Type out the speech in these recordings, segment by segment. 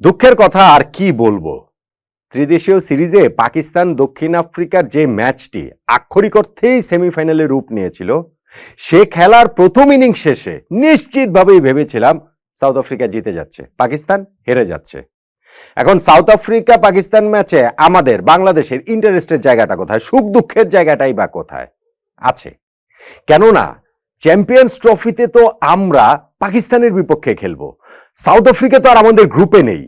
দুঃখের কথা, আর কি বলব? ত্রিদেশীয় সিরিজে পাকিস্তান দক্ষিণ আফ্রিকার যে ম্যাচটি আক্ষরিক অর্থেই সেমিফাইনালে রূপ নিয়েছিল, সে খেলার প্রথম ইনিংস শেষে নিশ্চিতভাবেই ভেবেছিলাম সাউথ আফ্রিকা জিতে যাচ্ছে, পাকিস্তান হেরে যাচ্ছে। এখন সাউথ আফ্রিকা পাকিস্তান ম্যাচে আমাদের বাংলাদেশের ইন্টারেস্টের জায়গাটা কোথায়, সুখ দুঃখের জায়গাটাই বা কোথায়? আছে। কেননা, চ্যাম্পিয়ন্স ট্রফিতে তো আমরা পাকিস্তানের বিপক্ষে খেলব সাউথ আফ্রিকা তো আর আমাদের গ্রুপে নেই।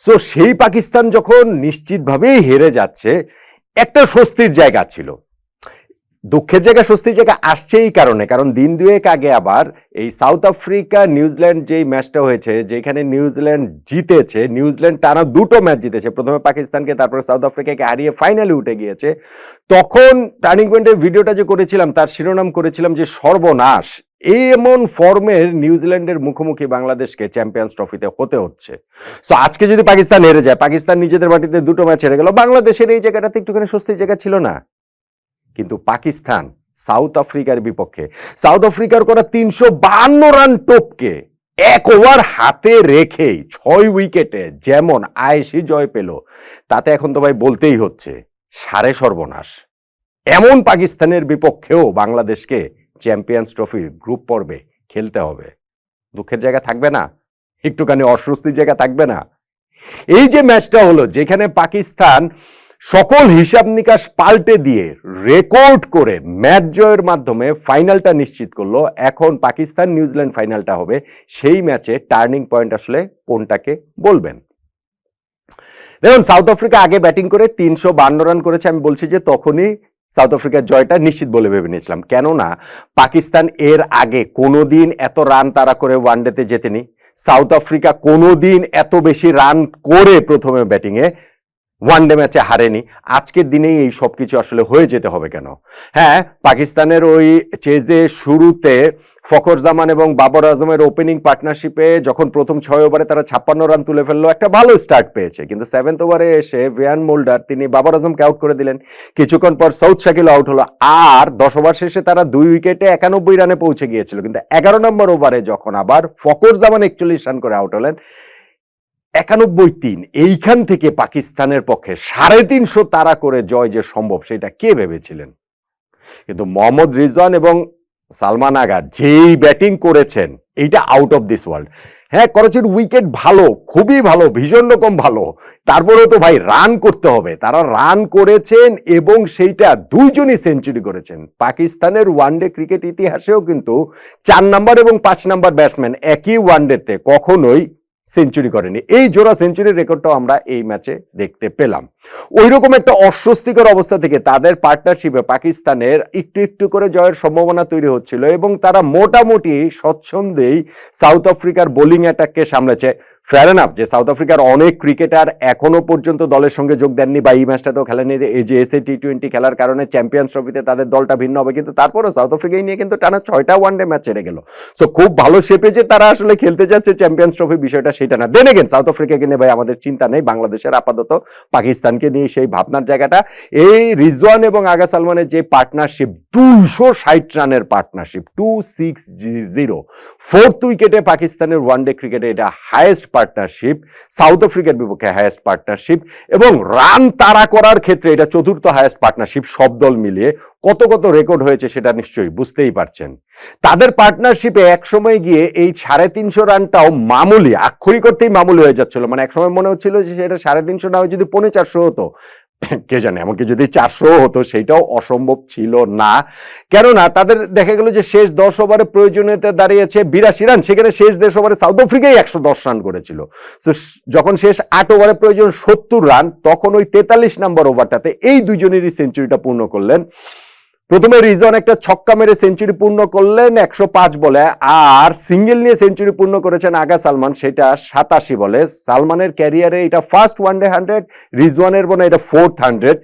সো সেই পাকিস্তান যখন নিশ্চিতভাবেই হেরে যাচ্ছে, একটা স্বস্তির জায়গা ছিল। দুঃখের জায়গা, স্বস্তির জায়গা আসছে এই কারণে, কারণ দিন দুয়েক আগে আবার এই সাউথ আফ্রিকা, নিউজিল্যান্ড যেই ম্যাচটা হয়েছে, যেখানে নিউজিল্যান্ড জিতেছে, নিউজিল্যান্ড টানা দুটো ম্যাচ জিতেছে, প্রথমে পাকিস্তানকে, তারপরে সাউথ আফ্রিকাকে হারিয়ে ফাইনালে উঠে গিয়েছে। তখন টার্নিং পয়েন্টের ভিডিওটা যে করেছিলাম, তার শিরোনাম করেছিলাম যে সর্বনাশ। এমন ফর্মের নিউজিল্যান্ডের মুখোমুখি বাংলাদেশকে চ্যাম্পিয়ন্স ট্রফিতে হতে হচ্ছে। সো আজকে যদি পাকিস্তান হেরে যায়, পাকিস্তান নিজেদের মাটিতে দুটো ম্যাচ হেরে গেল। বাংলাদেশের এই জায়গাটাতে একটুখানি স্বস্তির জায়গা ছিল না। কিন্তু পাকিস্তান সাউথ আফ্রিকার বিপক্ষে, সাউথ আফ্রিকার করা তিনশো বাহান্ন রান টপকে এক ওভার হাতে রেখেই ছয় উইকেটে যেমন আয়েসি জয় পেল, তাতে এখন তো ভাই বলতেই হচ্ছে, সাড়ে সর্বনাশ। এমন পাকিস্তানের বিপক্ষেও বাংলাদেশকে চ্যাম্পিয়ন্স ট্রফির গ্রুপ পর্বে খেলতে হবে। দুঃখের জায়গা থাকবে না? একটুখানি অস্বস্তির জায়গা থাকবে না? এই যে ম্যাচটা হলো, যেখানে পাকিস্তান সকল হিসাব নিকাশ পাল্টে দিয়ে রেকর্ড করে ম্যাচ জয়ের মাধ্যমে ফাইনালটা নিশ্চিত করল, এখন পাকিস্তান নিউজিল্যান্ড ফাইনালটা হবে। সেই ম্যাচে টার্নিং পয়েন্ট আসলে কোনটাকে বলবেন? দেখুন, সাউথ আফ্রিকা আগে ব্যাটিং করে তিনশো রান করেছে, আমি বলছি যে তখনই সাউথ আফ্রিকার জয়টা নিশ্চিত বলে ভেবে নিয়েছিলাম। কেননা পাকিস্তান এর আগে কোনো দিন এত রান তারা করে ওয়ানডেতে জেতেনি। সাউথ আফ্রিকা কোনো দিন এত বেশি রান করে প্রথমে ব্যাটিংয়ে ওয়ান ডে ম্যাচে হারেনি। আজকের দিনেই এই সব কিছু আসলে হয়ে যেতে হবে কেন? হ্যাঁ পাকিস্তানের ওই চেজে শুরুতে ফখর জামান এবং বাবর আজমের ওপেনিং পার্টনারশিপে যখন প্রথম ছয় ওভারে তারা ছাপ্পান্ন রান তুলে ফেলল, একটা ভালো স্টার্ট পেয়েছে। কিন্তু সেভেন্থ ওভারে এসে ভিয়ান মোল্ডার তিনি বাবর আজমকে আউট করে দিলেন। কিছুক্ষণ পর সৌদ শাকিল আউট হলো। আর দশ ওভার শেষে তারা দুই উইকেটে একানব্বই রানে পৌঁছে গিয়েছিল। কিন্তু এগারো নম্বর ওভারে যখন আবার ফখর জামান একচল্লিশ রান করে আউট হলেন একানব্বই তিন এইখান থেকে পাকিস্তানের পক্ষে সাড়ে তিনশো তারা করে জয় যে সম্ভব, সেটা কে ভেবেছিলেন? কিন্তু মোহাম্মদ রিজওয়ান এবং সালমান আগা যেই ব্যাটিং করেছেন, এইটা আউট অফ দিস ওয়ার্ল্ড হ্যাঁ করাচির উইকেট ভালো, খুবই ভালো, ভীষণ রকম ভালো। তারপরেও তো ভাই রান করতে হবে। তারা রান করেছেন এবং সেইটা দুইজনই সেঞ্চুরি করেছেন। পাকিস্তানের ওয়ানডে ক্রিকেট ইতিহাসেও কিন্তু চার নাম্বার এবং পাঁচ নাম্বার ব্যাটসম্যান একই ওয়ানডেতে কখনোই সেঞ্চুরি করেনি। এই জোড়া সেঞ্চুরির রেকর্ডটাও আমরা এই ম্যাচে দেখতে পেলাম। ওই রকম একটা অস্বস্তিকর অবস্থা থেকে তাদের পার্টনারশিপে পাকিস্তানের একটু একটু করে জয়ের সম্ভাবনা তৈরি হচ্ছিল এবং তারা মোটামুটি স্বচ্ছন্দেই সাউথ আফ্রিকার বোলিং অ্যাটাককে সামলেছে। ফেয়ার এনাফ যে সাউথ আফ্রিকার অনেক ক্রিকেটার এখনও পর্যন্ত দলের সঙ্গে যোগ দেননি বা এই ম্যাচটাতেও খেলেনি এই যে এসএ টি টোয়েন্টি খেলার কারণে চ্যাম্পিয়ন্স ট্রফিতে তাদের দলটা ভিন্ন হবে। কিন্তু তারপরেও সাউথ আফ্রিকাই নিয়ে কিন্তু টানা ছয়টা ওয়ানডে ম্যাচ হেরে গেল। সো খুব ভালো শেপে যে তারা আসলে খেলতে যাচ্ছে চ্যাম্পিয়ন্স ট্রফি বিষয়টা সেটা না। দেন এগেন সাউথ আফ্রিকাকে নিয়ে ভাই আমাদের চিন্তা নেই। বাংলাদেশের আপাতত পাকিস্তানকে নিয়ে সেই ভাবনার জায়গাটা। এই রিজওয়ান এবং আগা সালমানের যে পার্টনারশিপ দুইশো ষাট রানের partnership two six zero fourth উইকেটে পাকিস্তানের ওয়ানডে ক্রিকেটে এটা হায়েস্ট পার্টনারশিপ সাউথ আফ্রিকার বিপক্ষে হায়েস্ট পার্টনারশিপ এবং রান তাড়া করার ক্ষেত্রে এটা চতুর্থ হায়েস্ট পার্টনারশিপ সব দল মিলিয়ে কত কত রেকর্ড হয়েছে সেটা নিশ্চয়ই বুঝতেই পারছেন। তাদের পার্টনারশিপে এক সময় গিয়ে এই সাড়ে তিনশো রানটাও মামুলি, আক্ষরিক করতেই মামুলি হয়ে যাচ্ছিল। মানে একসময় মনে হচ্ছিল যে সেটা সাড়ে তিনশো না হয়ে যদি পৌনে চারশো হতো। কে জানে, এমনকি যদি চারশো হতো সেটাও অসম্ভব ছিল না। কেননা, তাদের দেখা গেল যে শেষ দশ ওভারে প্রয়োজনীয়তা দাঁড়িয়েছে বিরাশি রান। সেখানে শেষ দশ ওভারে সাউথ আফ্রিকাই একশো দশ রান করেছিল। তো যখন শেষ আট ওভারে প্রয়োজন সত্তর রান, তখন ওই তেতাল্লিশ নম্বর ওভারটাতে এই দুজনেরই সেঞ্চুরিটা পূর্ণ করলেন। প্রথমে রিজন একটা ছক্কা মেরে সেঞ্চুরি পূর্ণ করলেন একশো পাঁচ বলে, আর সিঙ্গেল নিয়ে সেঞ্চুরি পূর্ণ করেছেন আগা সালমান, সেটা সাতাশি বলে। সালমানের ক্যারিয়ারে এটা ফার্স্ট ওয়ানডে হান্ড্রেড রিজওয়ানের বনে এটা ফোর্থ হান্ড্রেড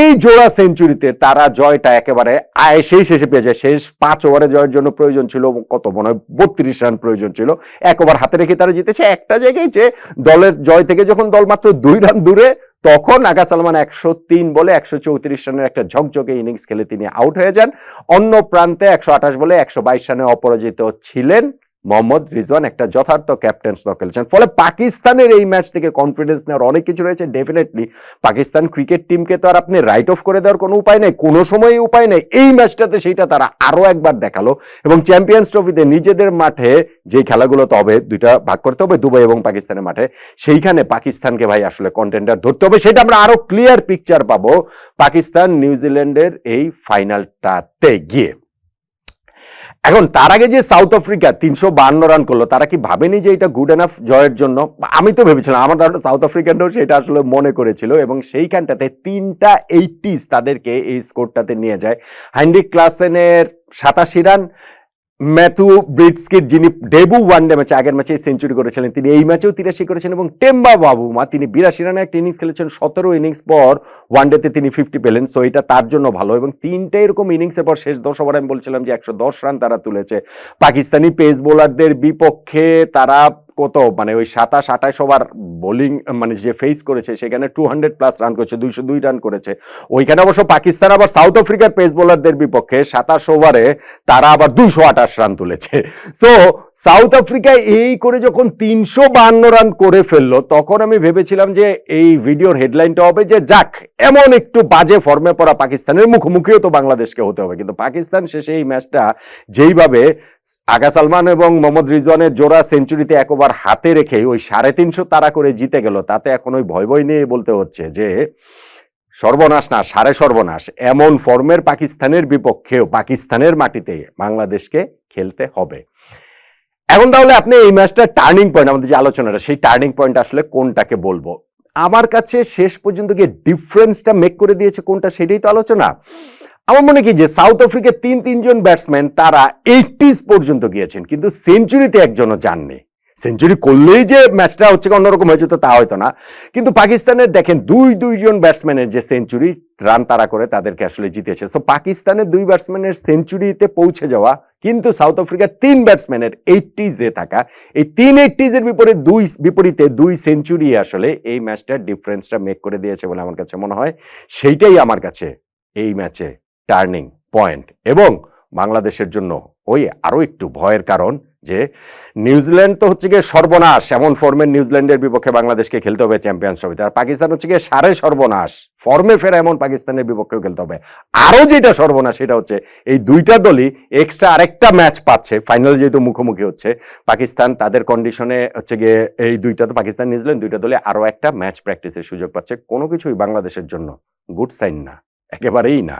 এই জোড়া সেঞ্চুরিতে তারা জয়টা একেবারে আয় সেই শেষে পেয়েছে। শেষ পাঁচ ওভারে জয়ের জন্য প্রয়োজন ছিল কত? মনে হয় বত্রিশ রান প্রয়োজন ছিল। এক ওভার হাতে রেখে তারা জিতেছে। একটা জায়গায় যে দলের জয় থেকে যখন দল মাত্র দুই রান দূরে তখন আগা সালমান একশো তিন বলে একশো চৌত্রিশ রানের একটা ঝকঝকে ইনিংস খেলে তিনি আউট হয়ে যান। অন্য প্রান্তে একশো আঠাশ বলে একশো বাইশ রানে অপরাজিত ছিলেন মোহাম্মদ রিজওয়ান একটা যথার্থ ক্যাপ্টেন্স স্টক খেলছেন ফলে পাকিস্তানের এই ম্যাচ থেকে কনফিডেন্স নেওয়ার অনেক কিছু রয়েছে। ডেফিনেটলি পাকিস্তান ক্রিকেট টিমকে তো আর আপনি রাইট অফ করে দেওয়ার কোনো উপায় নেই। কোনো সময়ই উপায় নেই। এই ম্যাচটাতে সেইটা তারা আরও একবার দেখাল এবং চ্যাম্পিয়ন্স ট্রফিতে নিজেদের মাঠে যেই খেলাগুলো তো হবে দুইটা ভাগ করতে হবে, দুবাই এবং পাকিস্তানের মাঠে, সেইখানে পাকিস্তানকে ভাই আসলে কন্টেন্ডার ধরতে হবে। সেটা আমরা আরও ক্লিয়ার পিকচার পাবো পাকিস্তান নিউজিল্যান্ডের এই ফাইনালটাতে গিয়ে। এখন তার আগে যে সাউথ আফ্রিকা তিনশো বান্ন রান করল, তারা কি ভাবেনি যে এটা গুড এনাফ জয়ের জন্য? আমি তো ভেবেছিলাম, আমার ধারণা সাউথ আফ্রিকানরাও সেটা আসলে মনে করেছিল এবং সেইখানটাতে তিনটা এইটিস তাদেরকে এই স্কোরটাতে নিয়ে যায়। হাইন্ডিক ক্লাসেনের সাতাশি রান ম্যাথু ব্রিটসকির যিনি ডেবু ওয়ানডে ম্যাচে আগের ম্যাচে সেঞ্চুরি করেছিলেন, তিনি এই ম্যাচেও তিরাশি করেছেন এবং টেম্বা বাবুমা, তিনি বিরাশি রানে একটা ইনিংস খেলেছেন, সতেরো ইনিংস পর ওয়ানডেতে তিনি ফিফটি পেলেন। সো এটা তার জন্য ভালো এবং তিনটে এরকম ইনিংসের পর শেষ দশ ওভার আমি বলছিলাম যে একশো দশ রান তারা তুলেছে। পাকিস্তানি পেস বোলারদের বিপক্ষে তারা কত? মানে ওই সাতাশ, আঠাশ ওভার বোলিং মানে যে ফেস করেছে, সেখানে টু হান্ড্রেড প্লাস রান করেছে, দুইশো দুই রান করেছে। ওইখানে অবশ্য পাকিস্তান আবার সাউথ আফ্রিকার পেস বোলারদের বিপক্ষে সাতাশ ওভারে তারা আবার দুইশো আঠাশ রান তুলেছে। সো সাউথ আফ্রিকা এই করে যখন তিনশো বান্ন রান করে ফেলল, তখন আমি ভেবেছিলাম যে এই ভিডিওর হেডলাইনটা হবে যে যাক, এমন একটু বাজে ফর্মে পড়া পাকিস্তানের মুখোমুখিও তো বাংলাদেশকে হতে হবে। কিন্তু পাকিস্তান শেষে এই ম্যাচটা যেইভাবে আগা সালমান এবং মোহাম্মদ রিজওয়ানের জোড়া সেঞ্চুরিতে একবার হাতে রেখে ওই সাড়ে তিনশো তারা করে জিতে গেল, তাতে এখন ওই ভয় ভয় নিয়ে বলতে হচ্ছে যে সর্বনাশ না, সাড়ে সর্বনাশ, এমন ফর্মের পাকিস্তানের বিপক্ষেও পাকিস্তানের মাটিতে বাংলাদেশকে খেলতে হবে। এখন তাহলে আপনি এই ম্যাচটা টার্নিং পয়েন্ট আমাদের যে আলোচনাটা, সেই টার্নিং পয়েন্ট আসলে কোনটাকে বলব? আমার কাছে শেষ পর্যন্ত গিয়ে ডিফারেন্সটা মেক করে দিয়েছে কোনটা সেটাই তো আলোচনা। আমার মনে কি যে সাউথ আফ্রিকার তিন তিনজন ব্যাটসম্যান তারা এইটিস পর্যন্ত গিয়েছেন, কিন্তু সেঞ্চুরিতে একজনও যাননি। সেঞ্চুরি করলেই যে ম্যাচটা হচ্ছে অন্যরকম হয়ে যেত তা হয়তো না। কিন্তু পাকিস্তানের দেখেন, দুই দুইজন ব্যাটসম্যানের যে সেঞ্চুরি, রান তারা করে তাদেরকে আসলে জিতেছে। সো পাকিস্তানের দুই ব্যাটসম্যানের সেঞ্চুরিতে পৌঁছে যাওয়া, কিন্তু সাউথ আফ্রিকার তিন ব্যাটসম্যানের এইটিজে থাকা, এই তিন এইটিজের বিপরীতে দুই বিপরীতে দুই সেঞ্চুরি আসলে এই ম্যাচটার ডিফারেন্সটা মেক করে দিয়েছে বলে আমার কাছে মনে হয়। সেইটাই আমার কাছে এই ম্যাচে টার্নিং পয়েন্ট এবং বাংলাদেশের জন্য ওই আরও একটু ভয়ের কারণ যে নিউজিল্যান্ড তো হচ্ছে গিয়ে সর্বনাশ, এমন ফর্মের নিউজিল্যান্ডের বিপক্ষে বাংলাদেশকে খেলতে হবে চ্যাম্পিয়ন্স ট্রফিতে আর পাকিস্তান হচ্ছে গিয়ে সাড়ে সর্বনাশ ফর্মে ফেরা এমন পাকিস্তানের বিপক্ষেও খেলতে হবে। আরও যেটা সর্বনাশ সেটা হচ্ছে এই দুইটা দলই এক্সট্রা আরেকটা ম্যাচ পাচ্ছে ফাইনাল যেহেতু মুখোমুখি হচ্ছে, পাকিস্তান তাদের কন্ডিশনে হচ্ছে গিয়ে এই দুইটা তো পাকিস্তান, নিউজিল্যান্ড দুইটা দলে আরও একটা ম্যাচ প্র্যাকটিসের সুযোগ পাচ্ছে। কোনো কিছুই বাংলাদেশের জন্য গুড সাইন না, একেবারেই না।